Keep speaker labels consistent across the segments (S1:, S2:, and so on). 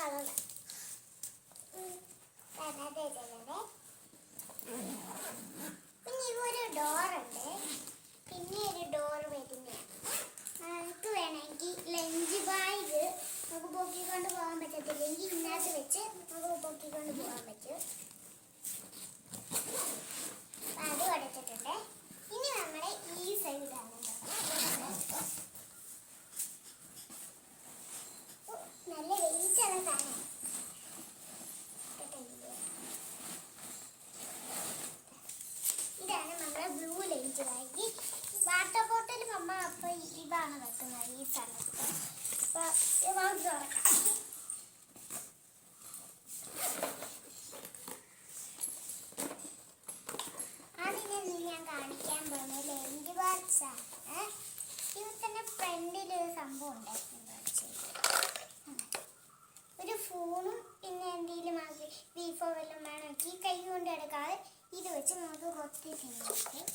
S1: 大老板 ഒരു സംഭവം ഉണ്ടായിരുന്നു ഒരു ഫോണും പിന്നെ എന്തെങ്കിലും ബീഫോ വല്ലതും വേണമെങ്കിൽ കൈ കൊണ്ട് എടുക്കാതെ ഇത് വെച്ച് നമുക്ക് കൊത്തി തിന്നാം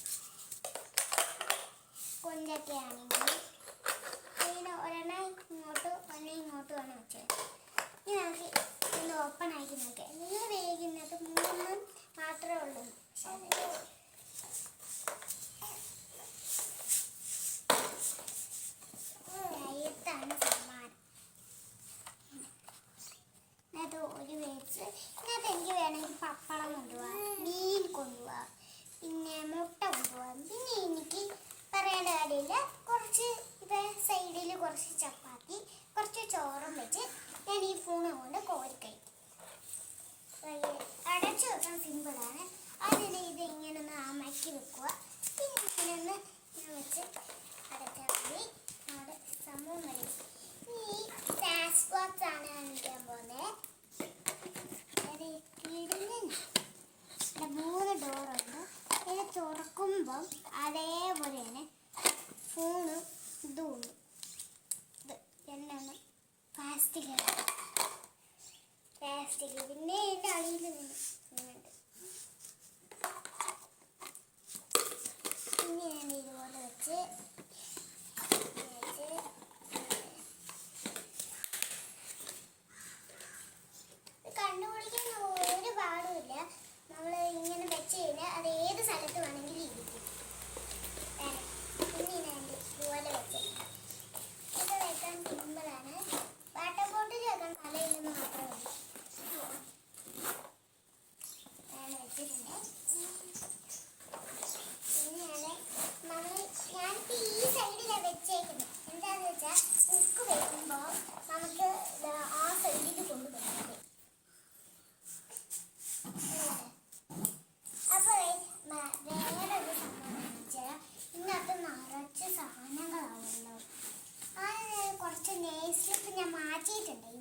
S1: കൊഞ്ചൊക്കെ ആണെങ്കിൽ ഇങ്ങനെ ഒരെണ്ണം ഇങ്ങോട്ട് ഒരെണ്ണം ഇങ്ങോട്ട് വേണം വെച്ചത് ഇനി നമുക്ക് ഇത് ഓപ്പൺ ആക്കി നോക്കാം നിങ്ങൾ വേഗുന്നത് മൂന്നും മാത്രമേ ഉള്ളൂ. കയ്യത്താണ് സമ്മാനം ഇതിനകത്ത് ഒരു വേസ്റ്റ് ഇതിനകത്ത് എനിക്ക് വേണമെങ്കിൽ പപ്പടം കൊണ്ടുപോകാം മീൻ കൊണ്ടുപോകാം പിന്നെ മുട്ട കൊണ്ടുപോകാം പിന്നെ എനിക്ക് പറയേണ്ട കാര്യമില്ല കുറച്ച് ഇത് സൈഡിൽ കുറച്ച് ചപ്പാത്തി കുറച്ച് ചോറും വെച്ച് ഞാൻ ഈ ഫോണ് കൊണ്ട് കോരി കഴിക്കും അടച്ചു വെക്കാൻ സിമ്പിളാണ് അതിന് ഇത് ഇങ്ങനെ ഒന്ന് അമക്കി വെക്കുക പിന്നെ ഇങ്ങനെ ഒന്ന് ഞാൻ വെച്ച് അടച്ചാൽ മതി നമ്മുടെ സംഭവം വരും ഈ ടാസ്ക് ബോക്സ് ആണ് കാണിക്കാൻ പോകുന്നത് അത് കിടലിന് ഇവിടെ മൂന്ന് ഡോറുണ്ട് ഇത് തുറക്കുമ്പം അതേപോലെയാണ് ഫോണും ഇതും ഉണ്ട് ഇത് രണ്ടെണ്ണം പ്ലാസ്റ്റിക് പ്ലാസ്റ്റിക് പിന്നെ ഇതിന്റെ അടിയിൽ നിന്ന് ഇങ്ങനെയുണ്ട് പിന്നെ ഞാൻ ഇതുപോലെ വെച്ച് വെച്ച് കണ്ടുപിടിക്കാൻ ഒരു പാടുമില്ല നമ്മൾ ഇങ്ങനെ വെച്ച് കഴിഞ്ഞാൽ അത് ഏത് സ്ഥലത്ത് വേണമെങ്കിലും ഇരിക്കും ദേ, പിന്നെ ഞാൻ ഇതുപോലെ വെച്ച് ഇത് വെക്കാൻ സിമ്പിളാണ് വാട്ടർ ബോട്ടിൽ വെക്കാൻ തലയില്ലെന്ന് മാത്രമേ ഉള്ളൂ ഞാൻ വെച്ചിട്ടുണ്ട് പിന്നെയാണ് നമ്മൾ ഞാനിപ്പോൾ ഈ സൈഡിലാണ് വെച്ചേക്കുന്നത് എന്താണെന്ന് വെച്ചാൽ ഉക്ക് വെക്കുമ്പോൾ നമുക്ക് ദാ ആ സൈഡിൽ കൊണ്ടുപോകാം അപ്പൊ വേറൊരു സംഭവം വെച്ചാൽ ഇന്നത്തെ നിറച്ച് സാധനങ്ങളാണല്ലോ അത് കുറച്ച് നെയ് സ്ലിപ്പ് ഞാൻ മാറ്റിയിട്ടുണ്ട്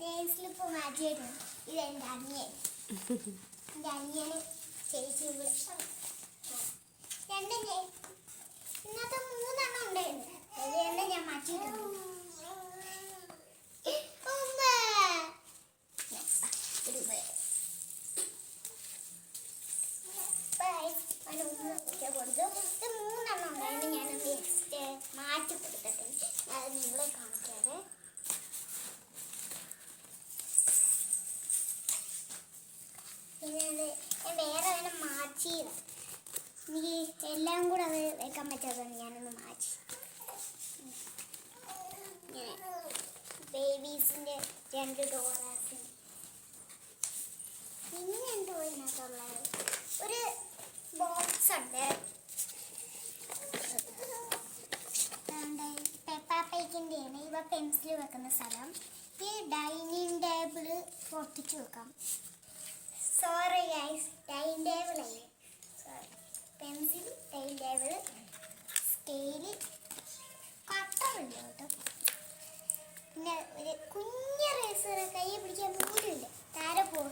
S1: നെയ് സ്ലിപ്പ് മാറ്റിയിട്ടുണ്ട് ഇത് എന്റെ അനിയൻ. അനിയന് ചേച്ചി രണ്ട് നെയ് ഇന്നത്തെ മൂന്നെണ്ണം ഉണ്ടായിരുന്നു അത് രണ്ട് ഞാൻ മാറ്റിയിട്ടുണ്ട് ഉമ്മ ഇത് മൂന്നെണ്ണം ഉണ്ടായിരുന്നു ഞാനത് എക്സ്റ്റ് മാറ്റി കൊടുത്തിട്ടുണ്ട് അത് നിങ്ങളെ കാണിക്കാതെ പിന്നെ അത് ഞാൻ വേറെ അതിനെ മാറ്റിയത് എനിക്ക് എല്ലാം കൂടെ അത് വെക്കാൻ പറ്റാത്തതുകൊണ്ട് ഞാനൊന്ന് മാറ്റി ഇങ്ങനെ ബേബീസിന്റെ രണ്ട് ഡോറാസ് പിന്നെ എന്തോ ഇതിനകത്തുള്ളത്? ഒരു ബോക്സ് ഉണ്ട്. പെപ്പാപ്പയ്ക്കിന്റെ ആണ്. ഇവ പെൻസിൽ വെക്കുന്ന സ്ഥലം. ഈ ഡൈനിങ് ടേബിൾ പൊട്ടിച്ചു വെക്കാം. സോറി ഗൈസ് ഡൈനിങ് ടേബിൾ അല്ലേ? Sorry pencil dining table scale കട്ടറുണ്ട് കേട്ടോ പിന്നെ ഒരു കുഞ്ഞ റേസർ കൈ പിടിക്കാൻ പോലുമില്ല താരെ പോ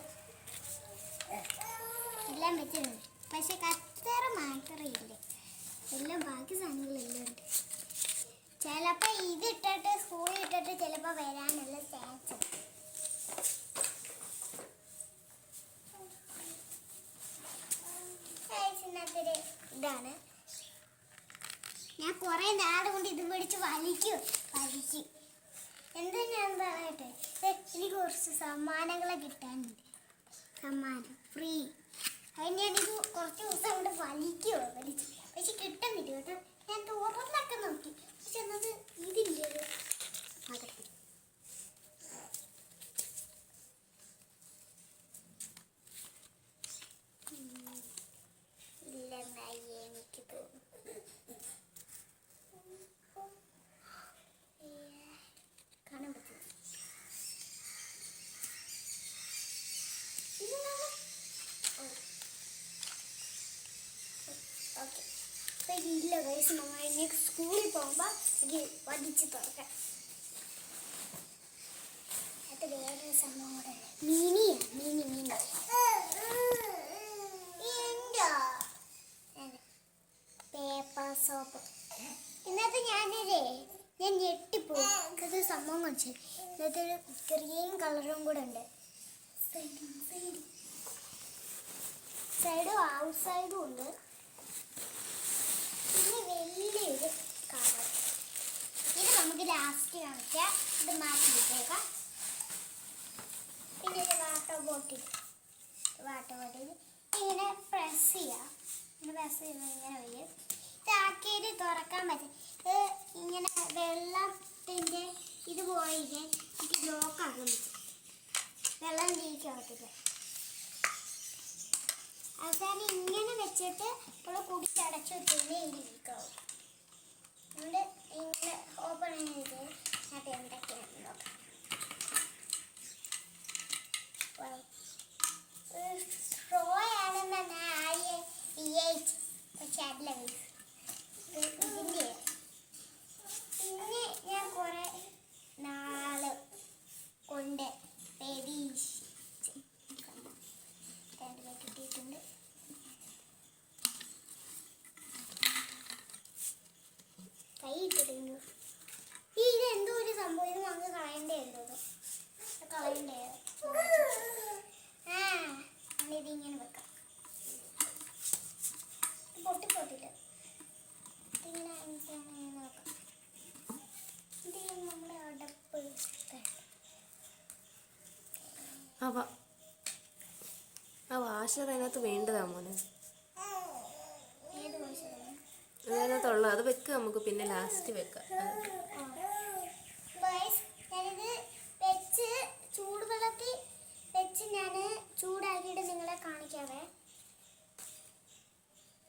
S1: എല്ലാം വെച്ചിട്ടുണ്ട്. പക്ഷെ കത്തറ മാത്രമേ എല്ലാം ബാക്കി സാധനങ്ങളെല്ലാം ഉണ്ട്. ചിലപ്പോൾ ഇത് ഇട്ടിട്ട് സ്കൂളിൽ ഇട്ടിട്ട് ചിലപ്പോൾ വരാനുള്ള ചാൻസ് ഇന്നത്തെ ഇതാണ്. ഞാൻ കുറേ നാട് കൊണ്ട് ഇത് പിടിച്ച് വലിക്കും വലിക്കും. എന്താ ഞാൻ പറയട്ടെ? എനിക്ക് കുറച്ച് സമ്മാനങ്ങളെ കിട്ടാനുണ്ട് സമ്മാനം ഫ്രീ അതിന് എനിക്ക് കുറച്ച് ദിവസം കൊണ്ട് വലിക്കുമോ വലിച്ചു പക്ഷെ കിട്ടുന്നില്ല കേട്ടോ. ഞാൻ തുറന്നൊക്കെ നോക്കി. പക്ഷെ എന്നത് ഇതില്ല ഒരു ഗൈസ് നമ്മൾ ഇനി സ്കൂളിൽ പോകുമ്പോൾ എനിക്ക് വടിച്ച് തുറക്കാം അത് വേറൊരു സംഭവം കൂടെ ഉണ്ട്. മീനി മിനി പേപ്പർ സോപ്പ് ഇന്നത്തെ ഞാനിതേ ഞാൻ ഞെട്ടിപ്പോയി ഇത് സംഭവം കാണിച്ചു ഇന്നത്തെ ഒരു ഗ്രീൻ കളറും കൂടെ ഉണ്ട് സൈഡും ഔട്ട് സൈഡും ഉണ്ട് പിന്നെ വലിയൊരു ഇത് നമുക്ക് ലാസ്റ്റ് ഇത് മാറ്റി വെച്ചേക്കാം. ഇങ്ങനെ ഇങ്ങനെ ഇങ്ങനെ വരും. തുറക്കാൻ പറ്റും. ഇങ്ങനെ വെള്ളത്തിന്റെ ഇത് പോയില്ലേ? ഇത് വെള്ളം ലീക്ക് അവസാനം ഇങ്ങനെ വെച്ചിട്ട് നമ്മൾ കുടിച്ചടച്ചു വെച്ചിരുന്നേ ഇത് ലീക്കാവും അതുകൊണ്ട് ഇങ്ങനെ ഓപ്പൺ ചെയ്ത് അത് എന്തൊക്കെയാണ് നോക്കാം. സ്ട്രോ പക്ഷെ അല്ല guys. ഇത് ഇതിന്റെ പിന്നെ ഞാൻ കുറെ നാൾ കൊണ്ട് പ്രതീക്ഷിച്ച് കണ്ടോ? രണ്ടിലെ കിട്ടിയിട്ടുണ്ട് കൈ ഇട്ടിട്ടുണ്ട് ഈ ഇത് എന്തോ ഒരു സംഭവം ഇത് നമുക്ക് കളയണ്ടേ എന്തോ കളയണ്ടേ ആ നമ്മളിതിങ്ങനെ വെക്കാം ഇത് പൊട്ടിപ്പോട്ടില്ല പിന്നെ എനിക്കങ്ങനെ നോക്കാം ഇത് നമ്മുടെ അടപ്പ്
S2: ആ വാ ആ വാഷർ അതിനകത്ത് വേണ്ടതാ മോനെ. അതിനകത്തുള്ള അത് വെക്കുക നമുക്ക് പിന്നെ ലാസ്റ്റ് വെക്കാം.
S1: വെച്ച് ചൂടുവെള്ളത്തിൽ വെച്ച് ഞാൻ ചൂടാക്കിയിട്ട് നിങ്ങളെ കാണിക്കാവേ.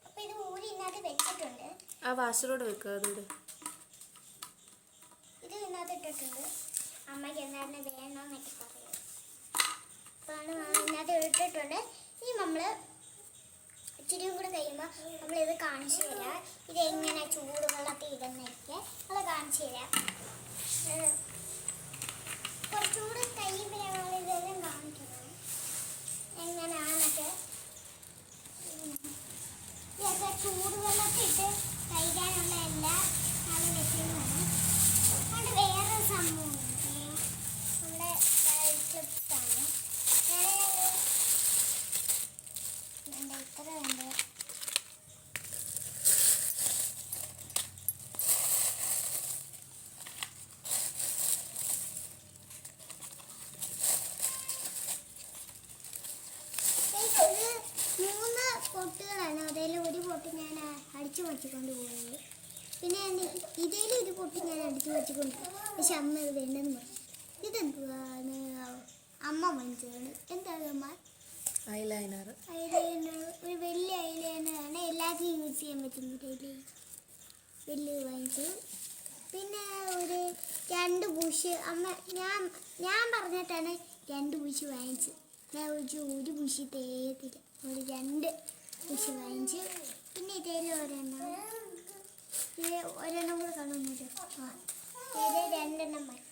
S1: അപ്പൊ ഇത് ഊരി വെച്ചിട്ടുണ്ട്.
S2: ആ വാഷറോട് വെക്കുക അതോട്
S1: ഇത് ഇന്നത്തെ ഇട്ടിട്ടുണ്ട്. അമ്മയ്ക്ക് എന്തായാലും വേണമെന്നൊക്കെ പറയും. അപ്പാണ് അതിനകത്ത് ഇട്ടിട്ടുണ്ട്. ഇനി നമ്മൾ ഇച്ചിരിയും കൂടെ കഴിയുമ്പോൾ നമ്മളിത് കാണിച്ചു തരാം. ഇത് എങ്ങനെ ചൂടുവെള്ളത്തിൽ ഇടുന്നൊക്കെ നമ്മൾ കാണിച്ചു തരാം ഏഹ് കുറച്ചുകൂടെ കഴിയുമ്പോൾ ഞങ്ങൾ ഇതെല്ലാം കാണിക്കുന്നത് എങ്ങനെയാണൊക്കെ ഇതൊക്കെ ചൂടുവെള്ളത്തിട്ട് കഴിക്കാനുള്ള എല്ലാ അത് വെക്കുന്നതാണ് അതുകൊണ്ട് വേറെ സംഭവം നമ്മുടെ ക്ലിപ്സാണ് ഞാൻ ഇത്ര ഉണ്ട് ഇത് മൂന്ന് പൊട്ടുകളാണ് അതിൽ ഒരു പൊട്ട് ഞാൻ അടിച്ചു മാറ്റിക്കൊണ്ട് പോകുന്നത് പിന്നെ ഇതിൽ ഒരു പൊട്ട് ഞാൻ അടിച്ചു മാറ്റിക്കൊണ്ട് പോകും പക്ഷെ അമ്മ ഇത് വേണ്ടെന്ന് പറഞ്ഞു ഇതെന്തുവാണ് അമ്മ വാങ്ങിച്ചതാണ് എന്താണ് അമ്മ?
S2: ഐലൈനർ
S1: ഐലൈനർ ഒരു വലിയ ഐലൈനറാണ് എല്ലാവർക്കും യൂസ് ചെയ്യാൻ പറ്റുന്ന വലിയ വാങ്ങിച്ചു പിന്നെ ഒരു രണ്ട് ബുഷ് അമ്മ ഞാൻ ഞാൻ പറഞ്ഞിട്ടാണ് രണ്ട് ബുഷ് വാങ്ങിച്ചു ഞാൻ ഒരു ഒരു ബുഷ് തേയത്തില്ല ഒരു രണ്ട് ബുഷ് വാങ്ങിച്ചു. പിന്നെ ഇതേലും ഒരെണ്ണം ഇത് ഒരെണ്ണം കൂടെ കാണുന്നില്ല ആ ഇത് രണ്ടെണ്ണം മതി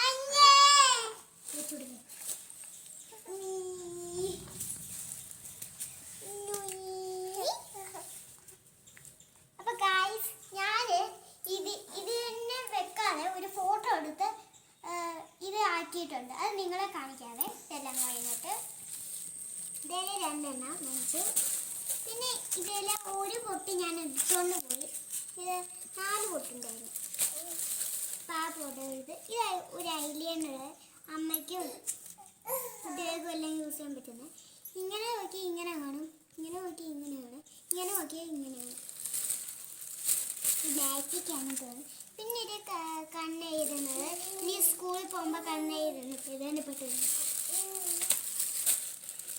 S1: അഞ്ഞേ വെച്ചുകൊടുക്കാം അപ്പൊ ഗായ്സ് ഞാൻ ഇത് ഇത് തന്നെ വെക്കാതെ ഒരു ഫോട്ടോ എടുത്ത് ആ, ഇത് ആക്കിയിട്ടുണ്ട് അത് നിങ്ങളെ കാണിക്കാവേ ഇതെല്ലാം കഴിഞ്ഞിട്ട് ഇതേലെ രണ്ടെണ്ണം മേടിച്ചു പിന്നെ ഇതെല്ലാം ഒരു പൊട്ടി ഞാൻ എടുത്തുകൊണ്ട് പോയി. ഇത് നാല് പൊട്ടുണ്ടായിരുന്നു. അപ്പോൾ ഇത്. ഇത് ഒരു ഐലിയനുള്ള അമ്മയ്ക്കും കുട്ടികൾക്കും എല്ലാം യൂസ് ചെയ്യാൻ പറ്റുന്നത് ഇങ്ങനെ നോക്കി ഇങ്ങനെ കാണും. ഇങ്ങനെ നോക്കി ഇങ്ങനെ കാണും. ഇങ്ങനെ നോക്കിയാൽ ഇങ്ങനെ കാണും. മാജിക് ആണ് തോന്നുന്നു പിന്നെ ഇത് ക- കണ്ണെഴുതുന്നത് ഇനി സ്കൂളിൽ പോകുമ്പോൾ കണ്ണെഴുതുന്നത് ഇതാണ് പെട്ടത്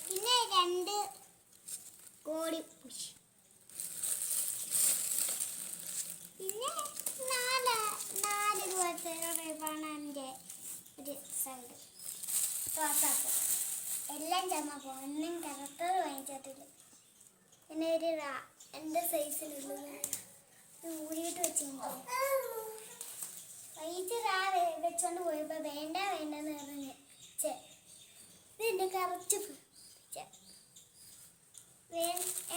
S1: പിന്നെ രണ്ട് കോടി പുഷ് പിന്നെ നാല് നാല് പോലത്തെ റിബണന്റെ ഒരു സൈഡ് റോസാപ്പ് എല്ലാം ചമ്മ പോകും ഒന്നും കറക്റ്റർ വാങ്ങിച്ചിട്ടില്ല പിന്നെ ഒരു റാ എന്റെ സൈസിലുള്ള ഊരിയിട്ട് വെച്ചിട്ടുണ്ട് വൈകിട്ട് വെ- വെച്ചോണ്ട് പോയപ്പോ. വേണ്ട വേണ്ടെന്ന് പറഞ്ഞ്. ചെ ഇതെന്റെ കറക്റ്റ്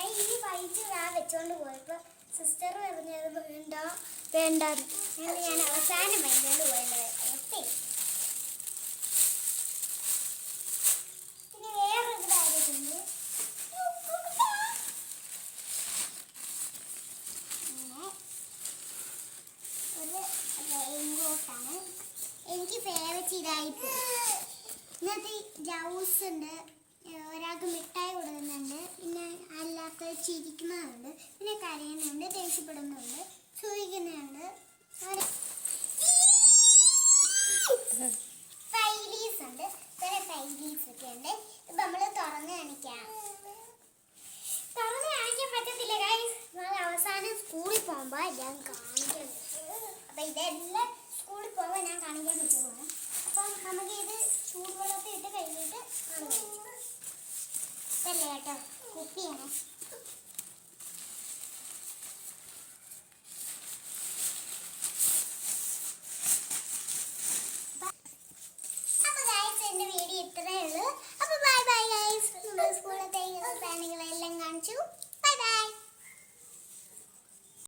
S1: ഈ വൈകിട്ട് രാ വെച്ചോണ്ട് പോയപ്പോ. സിസ്റ്റർ പറഞ്ഞത് വേണ്ട വേണ്ട ഞാൻ അവസാനം വാങ്ങിക്കൊണ്ട് പോയത് ഒത്തി പിന്നെ വേറൊരു കാര്യമുണ്ട് ഇങ്ങനെ ഒരു റെയിൻകോട്ടാണ് എനിക്ക് ഇതായിപ്പോയി ഇന്നത്തെ ജൗസ് ഉണ്ട് ഒരാൾക്ക് മിഠായി കൊടുക്കുന്നുണ്ട്. പിന്നെ അല്ലാത്ത ചിരിക്കുന്നതുണ്ട് പിന്നെ കരയുന്നുണ്ട് ദേഷ്യപ്പെടുന്നുണ്ട് ചോദിക്കുന്നുണ്ട് ഫൈലീസ് ഉണ്ട്. ഫൈലീസ് ഒക്കെ ഉണ്ട്. ഇപ്പൊ നമ്മൾ തുറന്ന് കാണിക്കാം. തുറന്ന് കാണിക്കാൻ പറ്റത്തില്ല ഗൈസ് നമ്മൾ അവസാനം സ്കൂളിൽ പോകുമ്പോൾ ഞാൻ കാണിക്കുന്നത് അപ്പൊ ഇതെല്ലാം സ്കൂളിൽ പോകുമ്പോൾ ഞാൻ കാണിക്കാൻ പറ്റുമോ? അപ്പം നമുക്ക് ഇത് ചൂടുവെള്ളത്തിൽ ഇട്ട് കഴിഞ്ഞിട്ട് കാണാം കേട്ടോ കുക്ക് അപ്പൊ